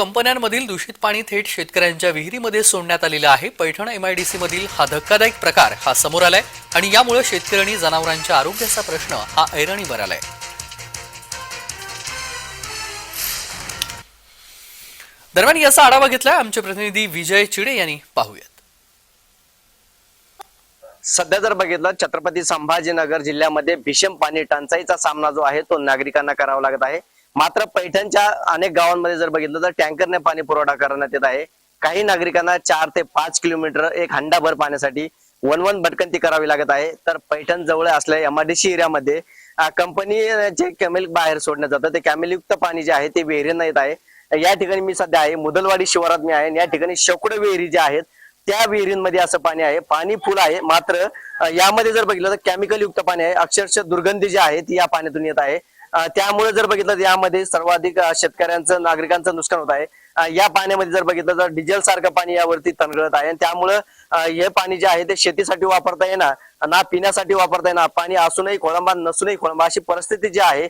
कंपन्यांमधील दूषित पाणी थेट शेतकऱ्यांच्या विहिरीमध्ये सोडण्यात आलेलं आहे. पैठण एमआयडीसी मधील हा धक्कादायक प्रकार हा समोर आलाय आणि यामुळे शेतकरी आणि जनावरांच्या आरोग्याचा प्रश्न हा ऐरणीवर आलाय. दरम्यान याचा आढावा घेतलाय आमचे प्रतिनिधी विजय चिडे यांनी. पाहूयात. सध्या जर बघितलं छत्रपती संभाजीनगर जिल्ह्यामध्ये भीषण पाणी टंचाईचा सामना जो आहे तो नागरिकांना करावा लागत आहे. मात्र पैठणच्या अनेक गावांमध्ये जर बघितलं तर टँकरने पाणी पुरवठा करण्यात येत आहे. काही नागरिकांना चार ते पाच किलोमीटर एक हंडाभर पाण्यासाठी वन वन भटकंती करावी लागत आहे. तर पैठण जवळ असलेल्या एमआरडीसी एरियामध्ये कंपनीचे कॅमेल बाहेर सोडण्यात जातं ते कॅमेल युक्त पाणी जे आहे ते विहिरींना येत आहे. या ठिकाणी मी सध्या आहे मुदलवाडी शिवारात मी आहे या ठिकाणी शेकडो विहिरी ज्या आहेत त्या विहिरींमध्ये असं पाणी आहे. पाणी फुल आहे मात्र यामध्ये जर बघितलं तर केमिकल युक्त पाणी आहे. अक्षरशः दुर्गंधी जी आहे ती या पाण्यातून येत आहे. त्यामुळे जर बघितलं तर यामध्ये सर्वाधिक शेतकऱ्यांचं नागरिकांचं नुकसान होत आहे. या पाण्यामध्ये जर बघितलं तर डिझेल सारखं पाणी यावरती तणगळत आहे. आणि त्यामुळं हे पाणी जे आहे ते शेतीसाठी वापरता येणार ना पिण्यासाठी वापरता येणार. पाणी असूनही खोळंबा नसूनही खोळंबा. अशी परिस्थिती जी आहे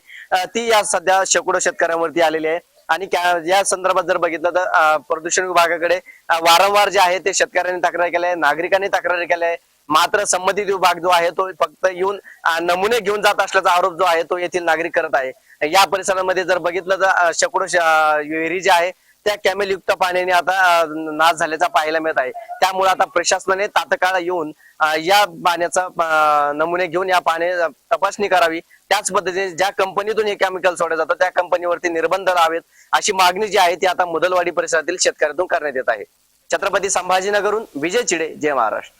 ती या सध्या शेकडो शेतकऱ्यांवरती आलेली आहे. आणि या संदर्भात जर बघितलं तर प्रदूषण विभागाकडे वारंवार जे आहे ते शेतकऱ्यांनी तक्रार केल्या आहे नागरिकांनी तक्रार केल्या आहे. मात्र संबंधित विभाग जो आहे तो फक्त येऊन नमुने घेऊन जात असल्याचा आरोप जो आहे तो येथील नागरिक करत आहे. या परिसरामध्ये जर बघितलं तर शेकडो विहिरी जी आहे त्या कॅमेल युक्त पाण्याने आता नाश झाल्याचा पाहायला मिळत आहे. त्यामुळे आता प्रशासनाने तात्काळ येऊन या पाण्याचा नमुने घेऊन या पाणी तपासणी करावी. त्याच पद्धतीने ज्या कंपनीतून हे केमिकल सोडलं जातं त्या कंपनीवरती निर्बंध लावेत अशी मागणी जी आहे ती आता मुदलवाडी परिसरातील शेतकऱ्यातून करण्यात येत आहे. छत्रपती संभाजीनगरहून विजय चिडे जय महाराष्ट्र.